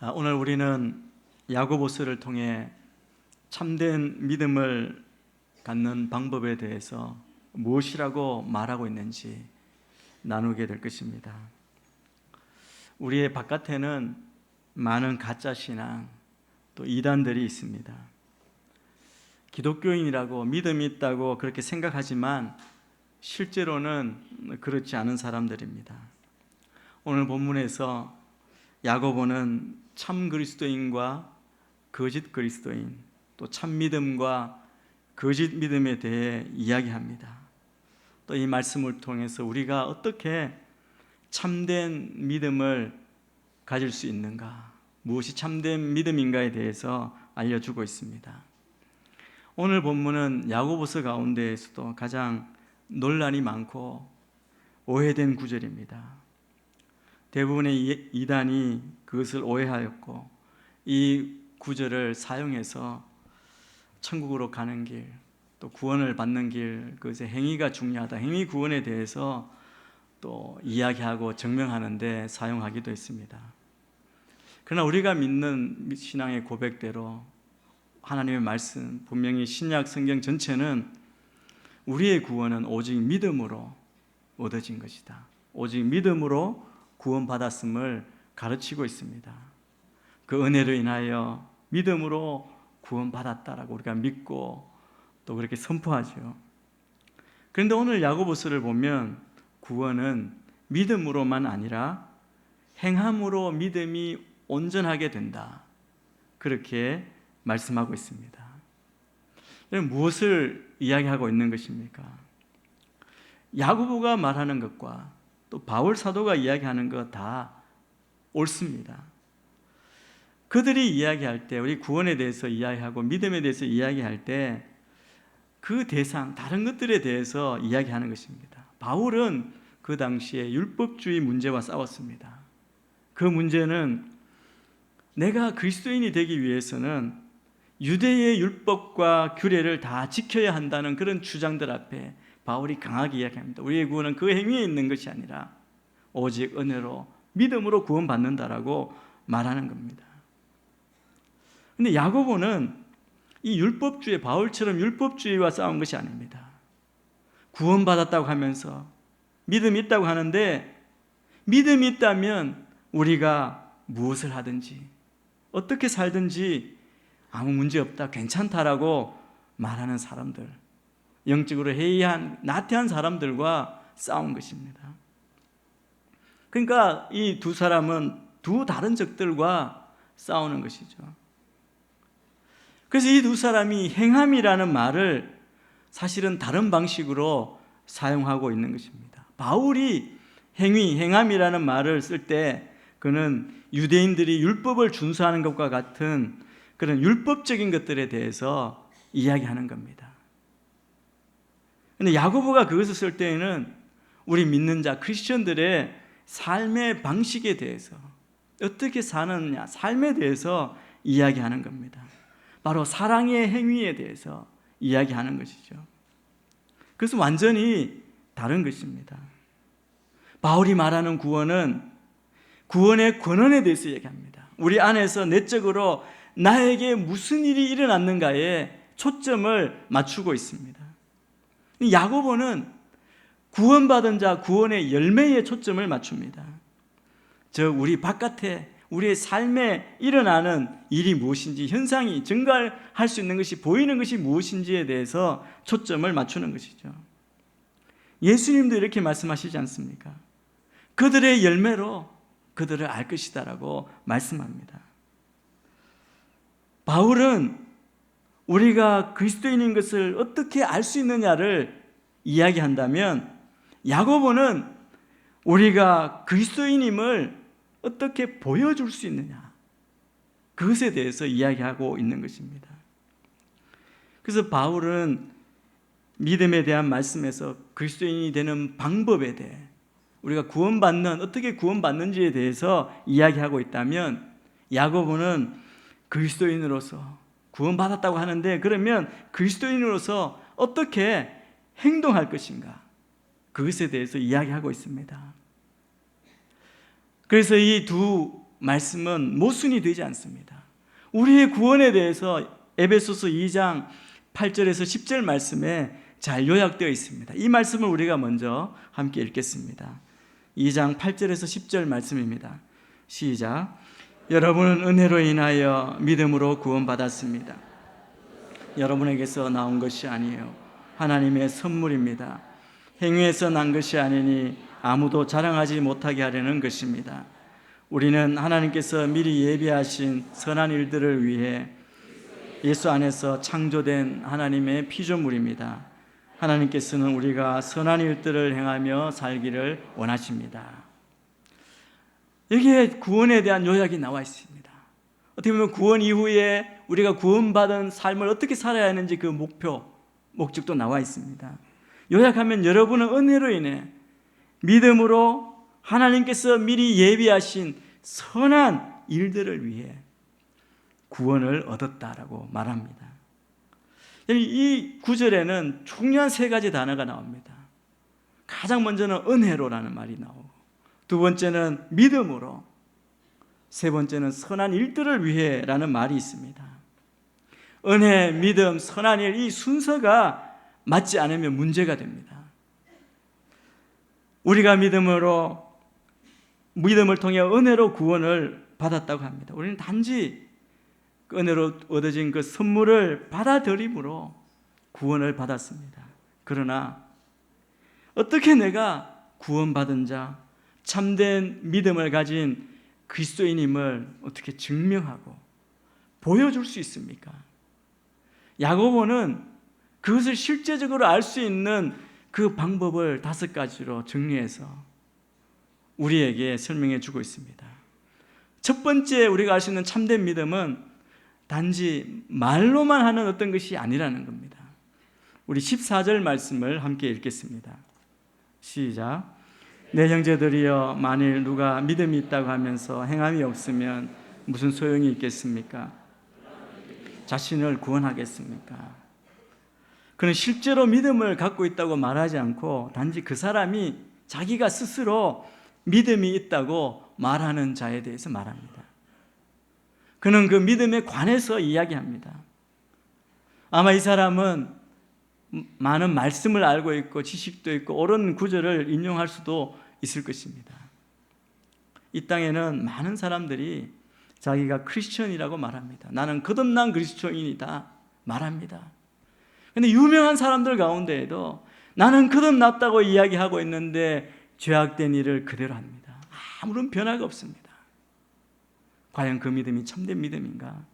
아, 오늘 우리는 야고보스를 통해 참된 믿음을 갖는 방법에 대해서 무엇이라고 말하고 있는지 나누게 될 것입니다. 우리의 바깥에는 많은 가짜 신앙 또 이단들이 있습니다. 기독교인이라고 믿음이 있다고 그렇게 생각하지만 실제로는 그렇지 않은 사람들입니다. 오늘 본문에서 야고보는 참 그리스도인과 거짓 그리스도인 또 참 믿음과 거짓 믿음에 대해 이야기합니다. 또 이 말씀을 통해서 우리가 어떻게 참된 믿음을 가질 수 있는가, 무엇이 참된 믿음인가에 대해서 알려주고 있습니다. 오늘 본문은 야고보서 가운데에서도 가장 논란이 많고 오해된 구절입니다. 대부분의 이단이 그것을 오해하였고 이 구절을 사용해서 천국으로 가는 길, 또 구원을 받는 길, 그것의 행위가 중요하다. 행위 구원에 대해서 또 이야기하고 증명하는데 사용하기도 했습니다. 그러나 우리가 믿는 신앙의 고백대로 하나님의 말씀, 분명히 신약 성경 전체는 우리의 구원은 오직 믿음으로 얻어진 것이다. 오직 믿음으로 구원받았음을 가르치고 있습니다. 그 은혜로 인하여 믿음으로 구원받았다라고 우리가 믿고 또 그렇게 선포하죠. 그런데 오늘 야고보서를 보면 구원은 믿음으로만 아니라 행함으로 믿음이 온전하게 된다. 그렇게 말씀하고 있습니다. 무엇을 이야기하고 있는 것입니까? 야고보가 말하는 것과 또 바울 사도가 이야기하는 것다 옳습니다. 그들이 이야기할 때 우리 구원에 대해서 이야기하고 믿음에 대해서 이야기할 때 그 대상 다른 것들에 대해서 이야기하는 것입니다. 바울은 그 당시에 율법주의 문제와 싸웠습니다. 그 문제는 내가 그리스도인이 되기 위해서는 유대의 율법과 규례를 다 지켜야 한다는 그런 주장들 앞에 바울이 강하게 이야기합니다. 우리의 구원은 그 행위에 있는 것이 아니라 오직 은혜로 믿음으로 구원받는다라고 말하는 겁니다. 근데 야고보는 이 율법주의 바울처럼 율법주의와 싸운 것이 아닙니다. 구원받았다고 하면서 믿음이 있다고 하는데 믿음이 있다면 우리가 무엇을 하든지 어떻게 살든지 아무 문제 없다 괜찮다라고 말하는 사람들 영적으로 해이한 나태한 사람들과 싸운 것입니다. 그러니까 이 두 사람은 두 다른 적들과 싸우는 것이죠. 그래서 이 두 사람이 행함이라는 말을 사실은 다른 방식으로 사용하고 있는 것입니다. 바울이 행위, 행함이라는 말을 쓸 때 그는 유대인들이 율법을 준수하는 것과 같은 그런 율법적인 것들에 대해서 이야기하는 겁니다. 근데 야고보가 그것을 쓸 때에는 우리 믿는 자 크리스천들의 삶의 방식에 대해서 어떻게 사느냐, 삶에 대해서 이야기하는 겁니다. 바로 사랑의 행위에 대해서 이야기하는 것이죠. 그래서 완전히 다른 것입니다. 바울이 말하는 구원은 구원의 권한에 대해서 얘기합니다. 우리 안에서 내적으로 나에게 무슨 일이 일어났는가에 초점을 맞추고 있습니다. 야고보는 구원받은 자 구원의 열매에 초점을 맞춥니다. 저 우리 바깥에 우리의 삶에 일어나는 일이 무엇인지 현상이 증가할 수 있는 것이 보이는 것이 무엇인지에 대해서 초점을 맞추는 것이죠. 예수님도 이렇게 말씀하시지 않습니까? 그들의 열매로 그들을 알 것이다라고 말씀합니다. 바울은 우리가 그리스도인인 것을 어떻게 알 수 있느냐를 이야기한다면 야고보는 우리가 그리스도인임을 어떻게 보여줄 수 있느냐 그것에 대해서 이야기하고 있는 것입니다. 그래서 바울은 믿음에 대한 말씀에서 그리스도인이 되는 방법에 대해 우리가 구원받는 어떻게 구원받는지에 대해서 이야기하고 있다면 야고보는 그리스도인으로서 구원받았다고 하는데 그러면 그리스도인으로서 어떻게 행동할 것인가 그것에 대해서 이야기하고 있습니다. 그래서 이 두 말씀은 모순이 되지 않습니다. 우리의 구원에 대해서 에베소서 2장 8절에서 10절 말씀에 잘 요약되어 있습니다. 이 말씀을 우리가 먼저 함께 읽겠습니다. 2장 8절에서 10절 말씀입니다. 시작. 여러분은 은혜로 인하여 믿음으로 구원받았습니다. 여러분에게서 나온 것이 아니에요. 하나님의 선물입니다. 행위에서 난 것이 아니니 아무도 자랑하지 못하게 하려는 것입니다. 우리는 하나님께서 미리 예비하신 선한 일들을 위해 예수 안에서 창조된 하나님의 피조물입니다. 하나님께서는 우리가 선한 일들을 행하며 살기를 원하십니다. 여기에 구원에 대한 요약이 나와 있습니다. 어떻게 보면 구원 이후에 우리가 구원받은 삶을 어떻게 살아야 하는지 그 목표, 목적도 나와 있습니다. 요약하면 여러분은 은혜로 인해 믿음으로 하나님께서 미리 예비하신 선한 일들을 위해 구원을 얻었다라고 말합니다. 이 구절에는 중요한 세 가지 단어가 나옵니다. 가장 먼저는 은혜로라는 말이 나오고 두 번째는 믿음으로 세 번째는 선한 일들을 위해라는 말이 있습니다. 은혜, 믿음, 선한 일 이 순서가 맞지 않으면 문제가 됩니다. 우리가 믿음으로 믿음을 통해 은혜로 구원을 받았다고 합니다. 우리는 단지 그 은혜로 얻어진 그 선물을 받아들임으로 구원을 받았습니다. 그러나 어떻게 내가 구원받은 자, 참된 믿음을 가진 그리스도인임을 어떻게 증명하고 보여줄 수 있습니까? 야고보는 그것을 실제적으로 알 수 있는 그 방법을 다섯 가지로 정리해서 우리에게 설명해 주고 있습니다. 첫 번째 우리가 알 수 있는 참된 믿음은 단지 말로만 하는 어떤 것이 아니라는 겁니다. 우리 14절 말씀을 함께 읽겠습니다. 시작. 내 형제들이여 만일 누가 믿음이 있다고 하면서 행함이 없으면 무슨 소용이 있겠습니까? 자신을 구원하겠습니까? 그는 실제로 믿음을 갖고 있다고 말하지 않고 단지 그 사람이 자기가 스스로 믿음이 있다고 말하는 자에 대해서 말합니다. 그는 그 믿음에 관해서 이야기합니다. 아마 이 사람은 많은 말씀을 알고 있고 지식도 있고 옳은 구절을 인용할 수도 있을 것입니다. 이 땅에는 많은 사람들이 자기가 크리스천이라고 말합니다. 나는 거듭난 그리스도인이다 말합니다. 근데 유명한 사람들 가운데에도 나는 거듭났다고 이야기하고 있는데 죄악된 일을 그대로 합니다. 아무런 변화가 없습니다. 과연 그 믿음이 참된 믿음인가?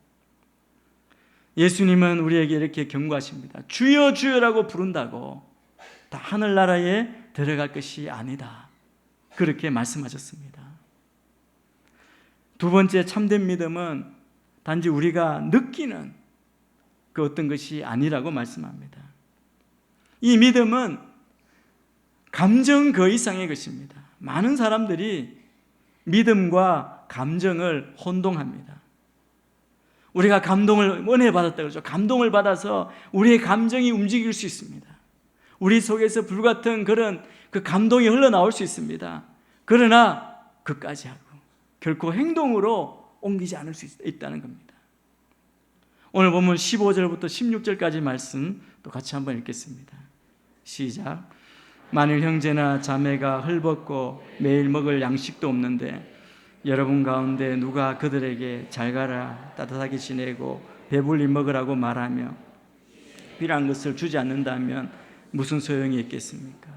예수님은 우리에게 이렇게 경고하십니다. 주여 주여라고 부른다고 다 하늘나라에 들어갈 것이 아니다. 그렇게 말씀하셨습니다. 두 번째 참된 믿음은 단지 우리가 느끼는 그 어떤 것이 아니라고 말씀합니다. 이 믿음은 감정 그 이상의 것입니다. 많은 사람들이 믿음과 감정을 혼동합니다. 우리가 감동을 은혜 받았다 그러죠. 감동을 받아서 우리의 감정이 움직일 수 있습니다. 우리 속에서 불같은 그런 그 감동이 흘러나올 수 있습니다. 그러나 그까지 하고 결코 행동으로 옮기지 않을 수 있다는 겁니다. 오늘 보면 15절부터 16절까지 말씀 또 같이 한번 읽겠습니다. 시작. 만일 형제나 자매가 헐벗고 매일 먹을 양식도 없는데 여러분 가운데 누가 그들에게 잘 가라 따뜻하게 지내고 배불리 먹으라고 말하며 필요한 것을 주지 않는다면 무슨 소용이 있겠습니까?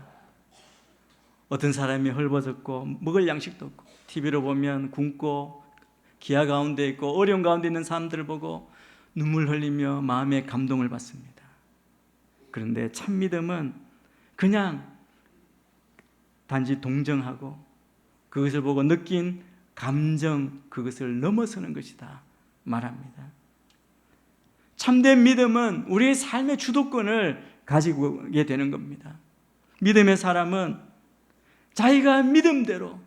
어떤 사람이 헐벗었고 먹을 양식도 없고 TV로 보면 굶고 기아 가운데 있고 어려운 가운데 있는 사람들을 보고 눈물 흘리며 마음의 감동을 받습니다. 그런데 참 믿음은 그냥 단지 동정하고 그것을 보고 느낀 감정 그것을 넘어서는 것이다 말합니다. 참된 믿음은 우리의 삶의 주도권을 가지게 되는 겁니다. 믿음의 사람은 자기가 믿음대로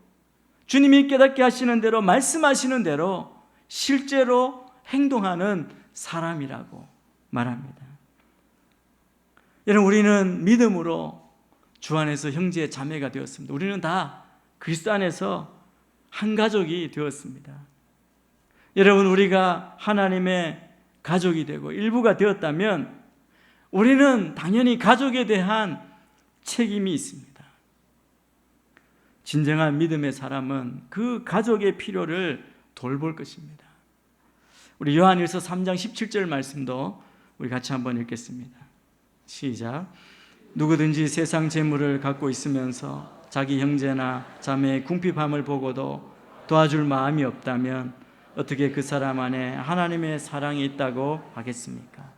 주님이 깨닫게 하시는 대로 말씀하시는 대로 실제로 행동하는 사람이라고 말합니다. 여러분 우리는 믿음으로 주 안에서 형제 자매가 되었습니다. 우리는 다 그리스도 안에서 한 가족이 되었습니다. 여러분 우리가 하나님의 가족이 되고 일부가 되었다면 우리는 당연히 가족에 대한 책임이 있습니다. 진정한 믿음의 사람은 그 가족의 필요를 돌볼 것입니다. 우리 요한일서 3장 17절 말씀도 우리 같이 한번 읽겠습니다. 시작. 누구든지 세상 재물을 갖고 있으면서 자기 형제나 자매의 궁핍함을 보고도 도와줄 마음이 없다면 어떻게 그 사람 안에 하나님의 사랑이 있다고 하겠습니까?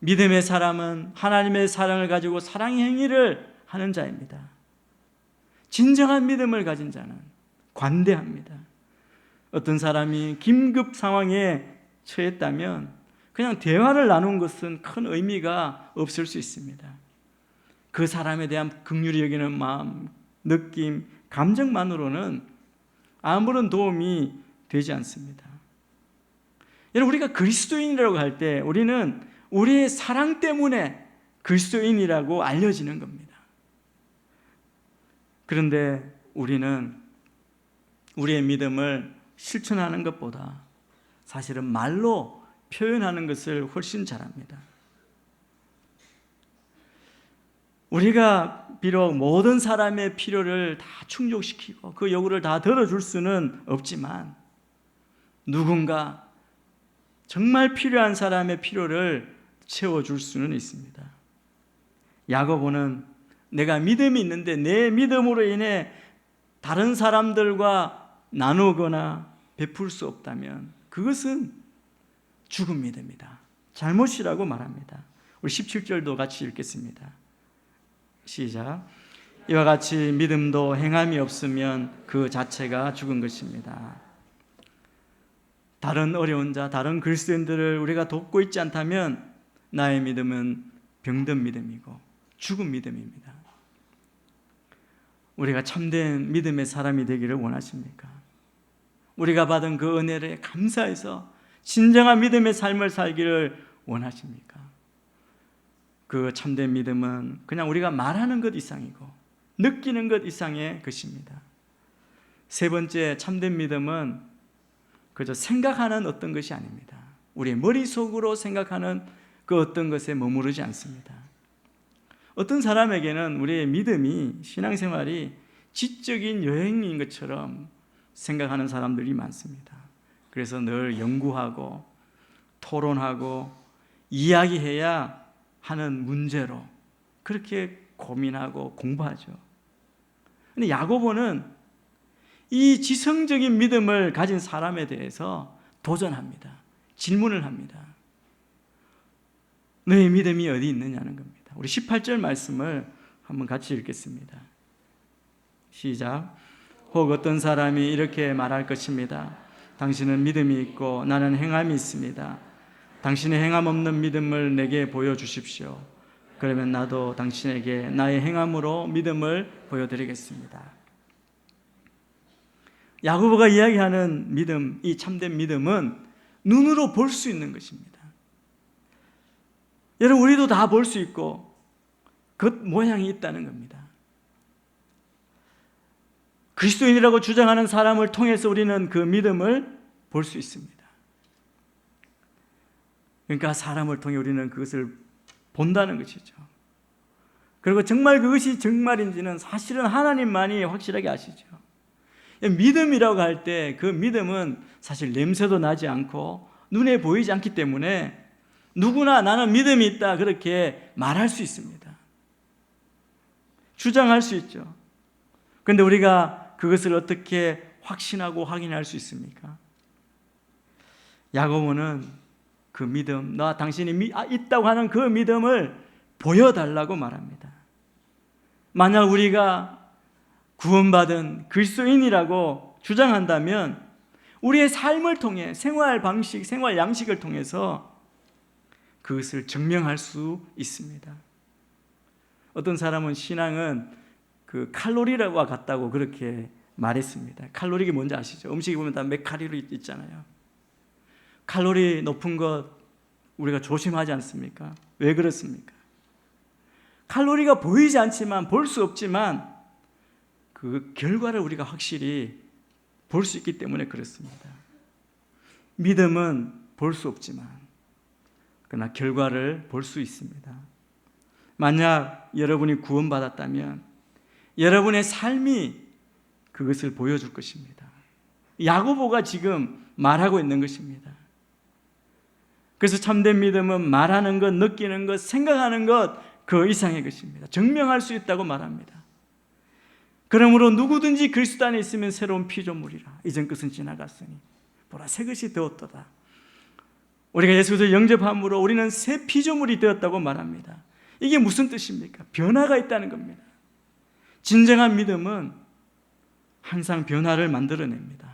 믿음의 사람은 하나님의 사랑을 가지고 사랑의 행위를 하는 자입니다. 진정한 믿음을 가진 자는 관대합니다. 어떤 사람이 긴급 상황에 처했다면 그냥 대화를 나눈 것은 큰 의미가 없을 수 있습니다. 그 사람에 대한 긍휼히 여기는 마음, 느낌, 감정만으로는 아무런 도움이 되지 않습니다. 여러분 우리가 그리스도인이라고 할 때 우리는 우리의 사랑 때문에 그리스도인이라고 알려지는 겁니다. 그런데 우리는 우리의 믿음을 실천하는 것보다 사실은 말로 표현하는 것을 훨씬 잘합니다. 우리가 비록 모든 사람의 필요를 다 충족시키고 그 요구를 다 들어줄 수는 없지만 누군가 정말 필요한 사람의 필요를 채워줄 수는 있습니다. 야고보는 내가 믿음이 있는데 내 믿음으로 인해 다른 사람들과 나누거나 베풀 수 없다면 그것은 죽은 믿음이다. 잘못이라고 말합니다. 우리 17절도 같이 읽겠습니다. 시작. 이와 같이 믿음도 행함이 없으면 그 자체가 죽은 것입니다. 다른 어려운 자, 다른 그리스도인들을 우리가 돕고 있지 않다면 나의 믿음은 병든 믿음이고 죽은 믿음입니다. 우리가 참된 믿음의 사람이 되기를 원하십니까? 우리가 받은 그 은혜를 감사해서 진정한 믿음의 삶을 살기를 원하십니까? 그 참된 믿음은 그냥 우리가 말하는 것 이상이고 느끼는 것 이상의 것입니다. 세 번째 참된 믿음은 그저 생각하는 어떤 것이 아닙니다. 우리의 머릿속으로 생각하는 그 어떤 것에 머무르지 않습니다. 어떤 사람에게는 우리의 믿음이 신앙생활이 지적인 여행인 것처럼 생각하는 사람들이 많습니다. 그래서 늘 연구하고 토론하고 이야기해야 하는 문제로 그렇게 고민하고 공부하죠. 근데 야고보는 이 지성적인 믿음을 가진 사람에 대해서 도전합니다. 질문을 합니다. 너의 믿음이 어디 있느냐는 겁니다. 우리 18절 말씀을 한번 같이 읽겠습니다. 시작. 혹 어떤 사람이 이렇게 말할 것입니다. 당신은 믿음이 있고 나는 행함이 있습니다. 당신의 행함 없는 믿음을 내게 보여주십시오. 그러면 나도 당신에게 나의 행함으로 믿음을 보여드리겠습니다. 야고보가 이야기하는 믿음, 이 참된 믿음은 눈으로 볼 수 있는 것입니다. 여러분, 우리도 다 볼 수 있고, 그 모양이 있다는 겁니다. 그리스도인이라고 주장하는 사람을 통해서 우리는 그 믿음을 볼 수 있습니다. 그러니까 사람을 통해 우리는 그것을 본다는 것이죠. 그리고 정말 그것이 정말인지는 사실은 하나님만이 확실하게 아시죠. 믿음이라고 할 때 그 믿음은 사실 냄새도 나지 않고 눈에 보이지 않기 때문에 누구나 나는 믿음이 있다 그렇게 말할 수 있습니다. 주장할 수 있죠. 그런데 우리가 그것을 어떻게 확신하고 확인할 수 있습니까? 야고보는 그 믿음, 나 당신이 아, 있다고 하는 그 믿음을 보여달라고 말합니다. 만약 우리가 구원받은 그리스도인이라고 주장한다면 우리의 삶을 통해 생활 방식, 생활 양식을 통해서 그것을 증명할 수 있습니다. 어떤 사람은 신앙은 그 칼로리와 같다고 그렇게 말했습니다. 칼로리가 뭔지 아시죠? 음식에 보면 다 몇 칼로리 있잖아요. 칼로리 높은 것 우리가 조심하지 않습니까? 왜 그렇습니까? 칼로리가 보이지 않지만 볼 수 없지만 그 결과를 우리가 확실히 볼 수 있기 때문에 그렇습니다. 믿음은 볼 수 없지만 그러나 결과를 볼 수 있습니다. 만약 여러분이 구원받았다면 여러분의 삶이 그것을 보여줄 것입니다. 야고보가 지금 말하고 있는 것입니다. 그래서 참된 믿음은 말하는 것, 느끼는 것, 생각하는 것, 그 이상의 것입니다. 증명할 수 있다고 말합니다. 그러므로 누구든지 그리스도 안에 있으면 새로운 피조물이라. 이전 것은 지나갔으니 보라 새 것이 되었도다. 우리가 예수를 영접함으로 우리는 새 피조물이 되었다고 말합니다. 이게 무슨 뜻입니까? 변화가 있다는 겁니다. 진정한 믿음은 항상 변화를 만들어냅니다.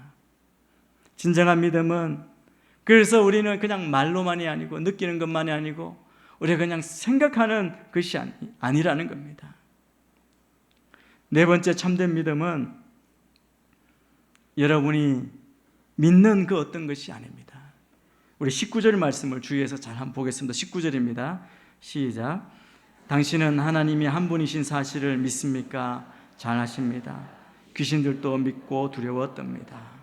진정한 믿음은 그래서 우리는 그냥 말로만이 아니고 느끼는 것만이 아니고 우리가 그냥 생각하는 것이 아니, 아니라는 겁니다. 네 번째 참된 믿음은 여러분이 믿는 그 어떤 것이 아닙니다. 우리 19절 말씀을 주의해서 잘 한번 보겠습니다. 19절입니다. 시작. 당신은 하나님이 한 분이신 사실을 믿습니까? 잘 하십니다. 귀신들도 믿고 두려워 떱니다.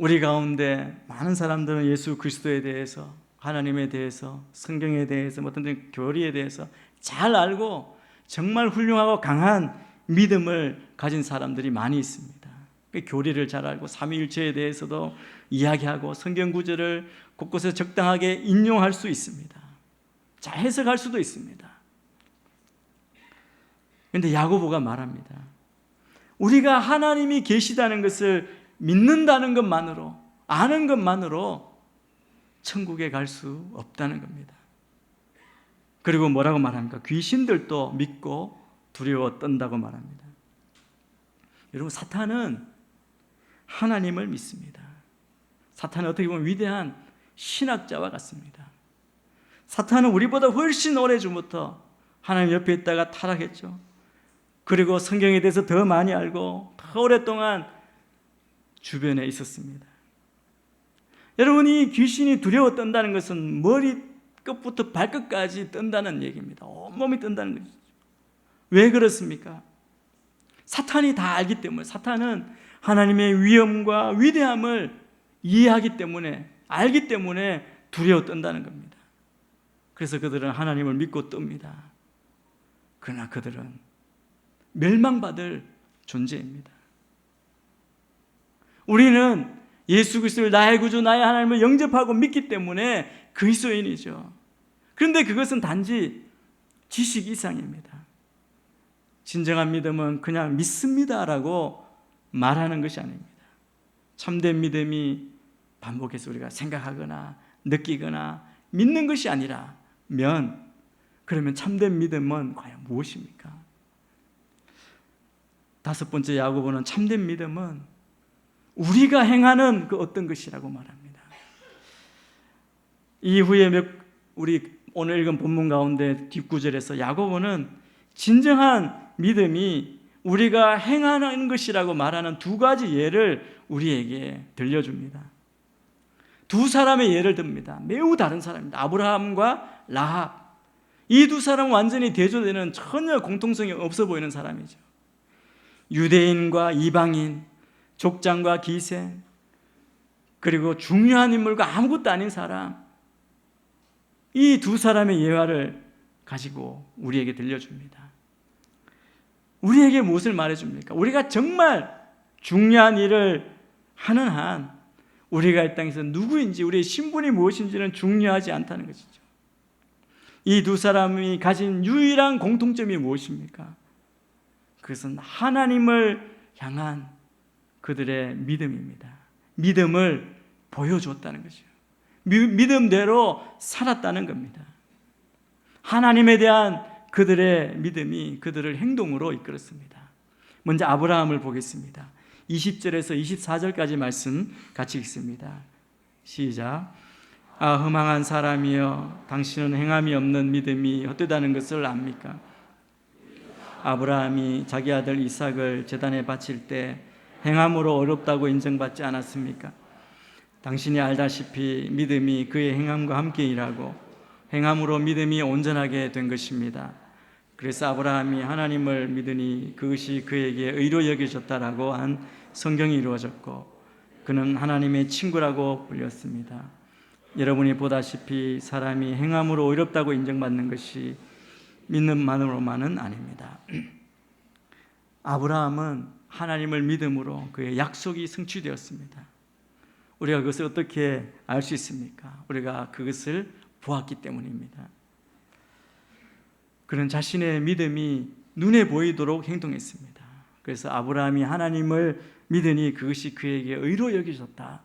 우리 가운데 많은 사람들은 예수 그리스도에 대해서 하나님에 대해서 성경에 대해서 뭐 어떤 교리에 대해서 잘 알고 정말 훌륭하고 강한 믿음을 가진 사람들이 많이 있습니다. 그 교리를 잘 알고 삼위일체에 대해서도 이야기하고 성경 구절을 곳곳에 적당하게 인용할 수 있습니다. 잘 해석할 수도 있습니다. 그런데 야고보가 말합니다. 우리가 하나님이 계시다는 것을 믿는다는 것만으로 아는 것만으로 천국에 갈 수 없다는 겁니다. 그리고 뭐라고 말합니까? 귀신들도 믿고 두려워 떤다고 말합니다. 여러분 사탄은 하나님을 믿습니다. 사탄은 어떻게 보면 위대한 신학자와 같습니다. 사탄은 우리보다 훨씬 오래전부터 하나님 옆에 있다가 타락했죠. 그리고 성경에 대해서 더 많이 알고 더 오랫동안 주변에 있었습니다. 여러분이 귀신이 두려워 떤다는 것은 머리 끝부터 발끝까지 뜬다는 얘기입니다. 온몸이 뜬다는 것이죠. 왜 그렇습니까? 사탄이 다 알기 때문에 사탄은 하나님의 위엄과 위대함을 이해하기 때문에 알기 때문에 두려워 뜬다는 겁니다. 그래서 그들은 하나님을 믿고 뜹니다. 그러나 그들은 멸망받을 존재입니다. 우리는 예수 그리스도를 나의 구주 나의 하나님을 영접하고 믿기 때문에 그리스도인이죠. 그런데 그것은 단지 지식 이상입니다. 진정한 믿음은 그냥 믿습니다라고 말하는 것이 아닙니다. 참된 믿음이 반복해서 우리가 생각하거나 느끼거나 믿는 것이 아니라 면 그러면 참된 믿음은 과연 무엇입니까? 다섯 번째 야고보는 참된 믿음은 우리가 행하는 그 어떤 것이라고 말합니다. 이후에 몇 우리 오늘 읽은 본문 가운데 뒷구절에서 야고보는 진정한 믿음이 우리가 행하는 것이라고 말하는 두 가지 예를 우리에게 들려줍니다. 두 사람의 예를 듭니다. 매우 다른 사람입니다. 아브라함과 라합. 이 두 사람은 완전히 대조되는 전혀 공통성이 없어 보이는 사람이죠. 유대인과 이방인, 족장과 기생, 그리고 중요한 인물과 아무것도 아닌 사람, 이 두 사람의 예화를 가지고 우리에게 들려줍니다. 우리에게 무엇을 말해줍니까? 우리가 정말 중요한 일을 하는 한, 우리가 이 땅에서 누구인지, 우리의 신분이 무엇인지는 중요하지 않다는 것이죠. 이 두 사람이 가진 유일한 공통점이 무엇입니까? 그것은 하나님을 향한 그들의 믿음입니다. 믿음을 보여줬다는 거죠. 믿음대로 살았다는 겁니다. 하나님에 대한 그들의 믿음이 그들을 행동으로 이끌었습니다. 먼저 아브라함을 보겠습니다. 20절에서 24절까지 말씀 같이 읽습니다. 시작. 아 허망한 사람이여 당신은 행함이 없는 믿음이 헛되다는 것을 압니까? 아브라함이 자기 아들 이삭을 제단에 바칠 때 행함으로 어렵다고 인정받지 않았습니까? 당신이 알다시피 믿음이 그의 행함과 함께 일하고 행함으로 믿음이 온전하게 된 것입니다. 그래서 아브라함이 하나님을 믿으니 그것이 그에게 의로 여겨졌다라고 한 성경이 이루어졌고 그는 하나님의 친구라고 불렸습니다. 여러분이 보다시피 사람이 행함으로 의롭다고 인정받는 것이 믿음만으로만은 아닙니다. 아브라함은 하나님을 믿음으로 그의 약속이 성취되었습니다. 우리가 그것을 어떻게 알 수 있습니까? 우리가 그것을 보았기 때문입니다. 그는 자신의 믿음이 눈에 보이도록 행동했습니다. 그래서 아브라함이 하나님을 믿으니 그것이 그에게 의로 여겨졌다.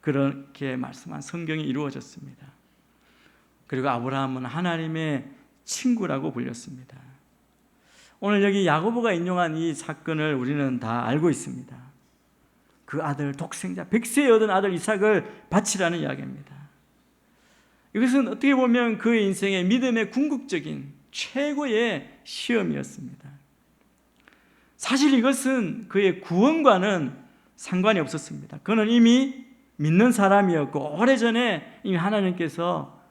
그렇게 말씀한 성경이 이루어졌습니다. 그리고 아브라함은 하나님의 친구라고 불렸습니다. 오늘 여기 야고보가 인용한 이 사건을 우리는 다 알고 있습니다. 그 아들 독생자 백세에 얻은 아들 이삭을 바치라는 이야기입니다. 이것은 어떻게 보면 그의 인생의 믿음의 궁극적인 최고의 시험이었습니다. 사실 이것은 그의 구원과는 상관이 없었습니다. 그는 이미 믿는 사람이었고 오래전에 이미 하나님께서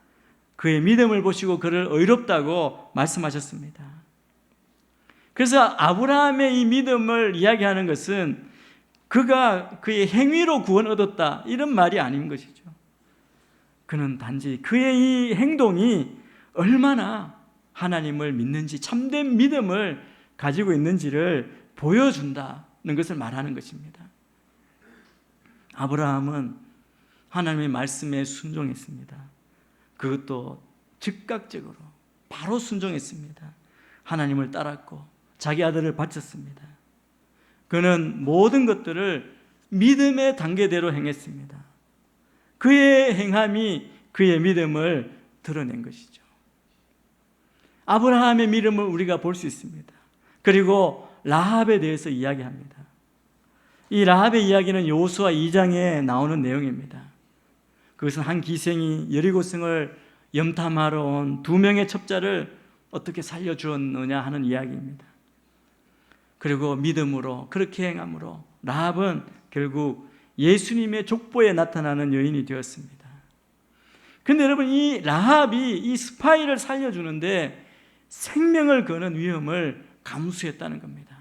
그의 믿음을 보시고 그를 의롭다고 말씀하셨습니다. 그래서 아브라함의 이 믿음을 이야기하는 것은 그가 그의 행위로 구원 얻었다 이런 말이 아닌 것이죠. 그는 단지 그의 이 행동이 얼마나 하나님을 믿는지 참된 믿음을 가지고 있는지를 보여준다는 것을 말하는 것입니다. 아브라함은 하나님의 말씀에 순종했습니다. 그것도 즉각적으로 바로 순종했습니다. 하나님을 따랐고 자기 아들을 바쳤습니다. 그는 모든 것들을 믿음의 단계대로 행했습니다. 그의 행함이 그의 믿음을 드러낸 것이죠. 아브라함의 믿음을 우리가 볼 수 있습니다. 그리고 라합에 대해서 이야기합니다. 이 라합의 이야기는 여호수아 2장에 나오는 내용입니다. 그것은 한 기생이 여리고성을 염탐하러 온 두 명의 첩자를 어떻게 살려 주었느냐 하는 이야기입니다. 그리고 믿음으로 그렇게 행함으로 라합은 결국 예수님의 족보에 나타나는 여인이 되었습니다. 근데 여러분 이 라합이 이 스파이를 살려주는데 생명을 거는 위험을 감수했다는 겁니다.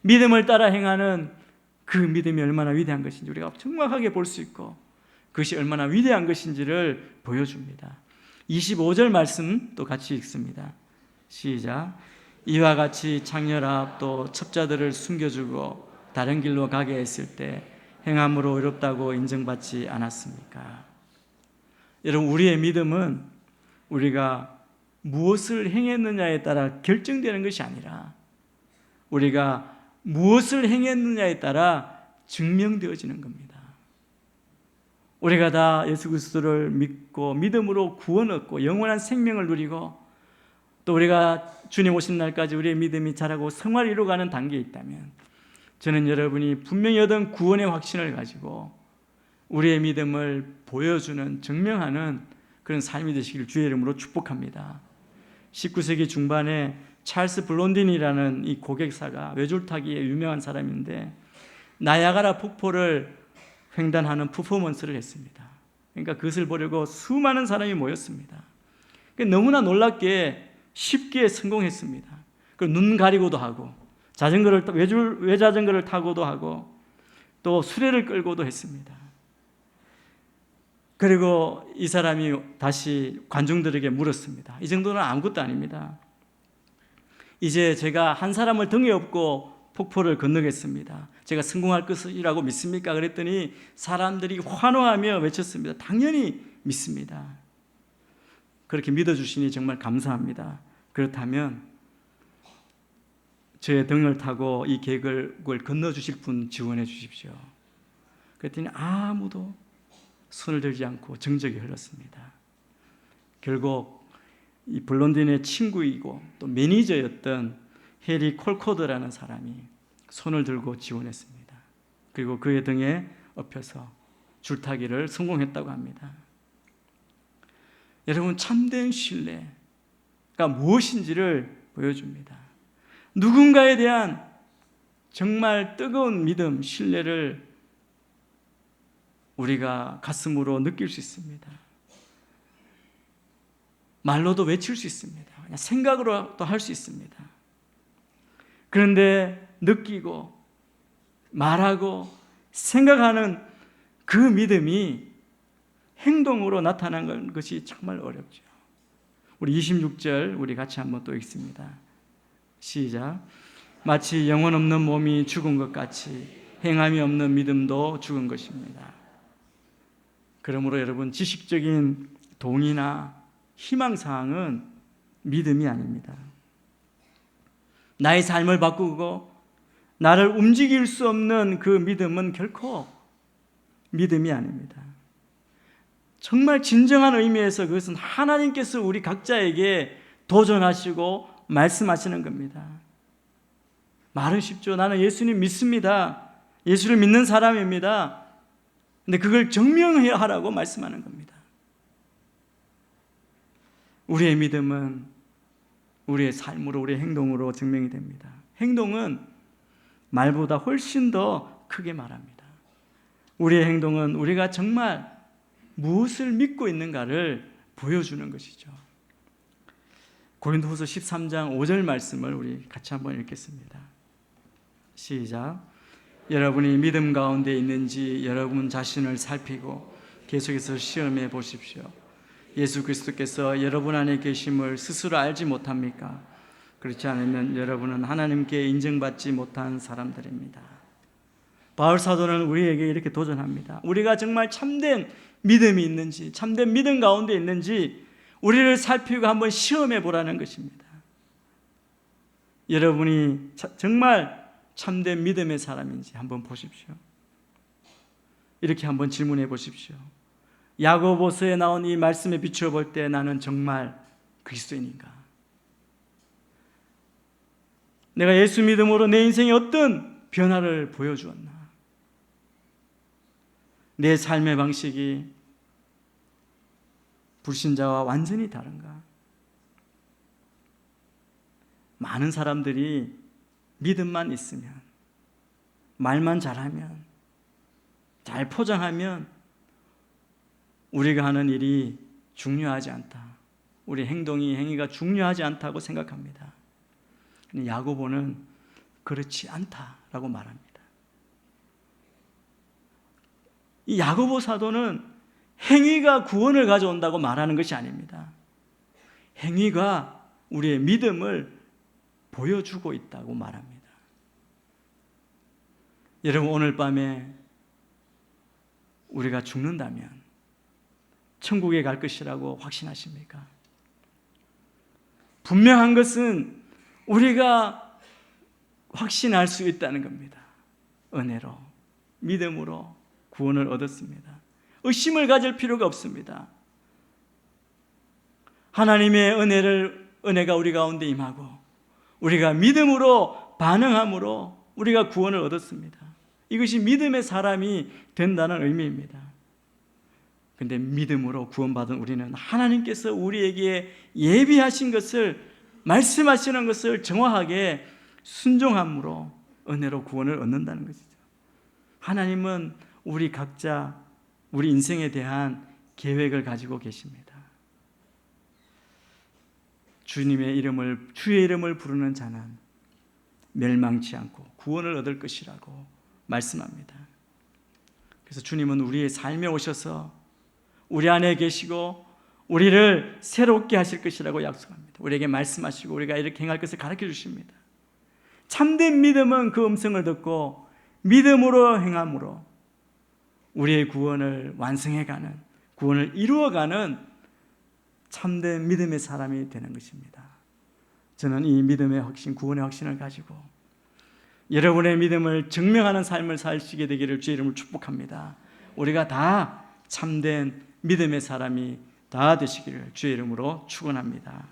믿음을 따라 행하는 그 믿음이 얼마나 위대한 것인지 우리가 정확하게 볼 수 있고 그것이 얼마나 위대한 것인지를 보여줍니다. 25절 말씀 또 같이 읽습니다. 시작. 이와 같이 창렬합 또 첩자들을 숨겨주고 다른 길로 가게 했을 때 행함으로 어렵다고 인정받지 않았습니까? 여러분 우리의 믿음은 우리가 무엇을 행했느냐에 따라 결정되는 것이 아니라 우리가 무엇을 행했느냐에 따라 증명되어지는 겁니다. 우리가 다 예수 그리스도를 믿고 믿음으로 구원 얻고 영원한 생명을 누리고 또 우리가 주님 오신 날까지 우리의 믿음이 자라고 성화를 이루어가는 단계에 있다면 저는 여러분이 분명히 얻은 구원의 확신을 가지고 우리의 믿음을 보여주는 증명하는 그런 삶이 되시길 주의 이름으로 축복합니다. 19세기 중반에 찰스 블론딘이라는 이 고객사가 외줄타기에 유명한 사람인데 나야가라 폭포를 횡단하는 퍼포먼스를 했습니다. 그러니까 그것을 보려고 수많은 사람이 모였습니다. 그러니까 너무나 놀랍게 쉽게 성공했습니다. 눈 가리고도 하고 자전거를 외줄 외자전거를 타고도 하고 또 수레를 끌고도 했습니다. 그리고 이 사람이 다시 관중들에게 물었습니다. 이 정도는 아무것도 아닙니다. 이제 제가 한 사람을 등에 업고 폭포를 건너겠습니다. 제가 성공할 것이라고 믿습니까? 그랬더니 사람들이 환호하며 외쳤습니다. 당연히 믿습니다. 그렇게 믿어주시니 정말 감사합니다. 그렇다면 저의 등을 타고 이 계획을 건너 주실 분 지원해 주십시오. 그랬더니 아무도 손을 들지 않고 정적이 흘렀습니다. 결국 이 블론딘의 친구이고 또 매니저였던 해리 콜코드라는 사람이 손을 들고 지원했습니다. 그리고 그의 등에 엎혀서 줄타기를 성공했다고 합니다. 여러분 참된 신뢰가 무엇인지를 보여줍니다. 누군가에 대한 정말 뜨거운 믿음, 신뢰를 우리가 가슴으로 느낄 수 있습니다. 말로도 외칠 수 있습니다. 생각으로도 할 수 있습니다. 그런데 느끼고 말하고 생각하는 그 믿음이 행동으로 나타나는 것이 정말 어렵죠. 우리 26절 우리 같이 한번 또 읽습니다. 시작. 마치 영혼 없는 몸이 죽은 것 같이 행함이 없는 믿음도 죽은 것입니다. 그러므로 여러분 지식적인 동의나 희망 사항은 믿음이 아닙니다. 나의 삶을 바꾸고 나를 움직일 수 없는 그 믿음은 결코 믿음이 아닙니다. 정말 진정한 의미에서 그것은 하나님께서 우리 각자에게 도전하시고 말씀하시는 겁니다. 말은 쉽죠. 나는 예수님 믿습니다. 예수를 믿는 사람입니다. 근데 그걸 증명해야 하라고 말씀하는 겁니다. 우리의 믿음은 우리의 삶으로, 우리의 행동으로 증명이 됩니다. 행동은 말보다 훨씬 더 크게 말합니다. 우리의 행동은 우리가 정말 무엇을 믿고 있는가를 보여주는 것이죠. 고린도후서 13장 5절 말씀을 우리 같이 한번 읽겠습니다. 시작. 여러분이 믿음 가운데 있는지 여러분 자신을 살피고 계속해서 시험해 보십시오. 예수 그리스도께서 여러분 안에 계심을 스스로 알지 못합니까? 그렇지 않으면 여러분은 하나님께 인정받지 못한 사람들입니다. 바울 사도는 우리에게 이렇게 도전합니다. 우리가 정말 참된 믿음이 있는지, 참된 믿음 가운데 있는지 우리를 살피고 한번 시험해 보라는 것입니다. 여러분이 정말 참된 믿음의 사람인지 한번 보십시오. 이렇게 한번 질문해 보십시오. 야고보서에 나온 이 말씀에 비추어 볼 때 나는 정말 그리스도인인가? 내가 예수 믿음으로 내 인생에 어떤 변화를 보여주었나? 내 삶의 방식이 불신자와 완전히 다른가? 많은 사람들이 믿음만 있으면, 말만 잘하면, 잘 포장하면 우리가 하는 일이 중요하지 않다. 우리 행동이 행위가 중요하지 않다고 생각합니다. 야고보는 그렇지 않다라고 말합니다. 이 야고보 사도는 행위가 구원을 가져온다고 말하는 것이 아닙니다. 행위가 우리의 믿음을 보여주고 있다고 말합니다. 여러분 오늘 밤에 우리가 죽는다면 천국에 갈 것이라고 확신하십니까? 분명한 것은 우리가 확신할 수 있다는 겁니다. 은혜로, 믿음으로 구원을 얻었습니다. 의심을 가질 필요가 없습니다. 하나님의 은혜를 은혜가 우리 가운데 임하고 우리가 믿음으로 반응함으로 우리가 구원을 얻었습니다. 이것이 믿음의 사람이 된다는 의미입니다. 근데 믿음으로 구원받은 우리는 하나님께서 우리에게 예비하신 것을 말씀하시는 것을 정확하게 순종함으로 은혜로 구원을 얻는다는 것이죠. 하나님은 우리 각자 우리 인생에 대한 계획을 가지고 계십니다. 주님의 이름을 주의 이름을 부르는 자는 멸망치 않고 구원을 얻을 것이라고 말씀합니다. 그래서 주님은 우리의 삶에 오셔서 우리 안에 계시고 우리를 새롭게 하실 것이라고 약속합니다. 우리에게 말씀하시고 우리가 이렇게 행할 것을 가르쳐 주십니다. 참된 믿음은 그 음성을 듣고 믿음으로 행함으로 우리의 구원을 완성해가는 구원을 이루어가는 참된 믿음의 사람이 되는 것입니다. 저는 이 믿음의 확신, 구원의 확신을 가지고 여러분의 믿음을 증명하는 삶을 사시게 되기를 주의 이름을 축복합니다. 우리가 다 참된 믿음의 사람이 다 되시기를 주의 이름으로 축원합니다.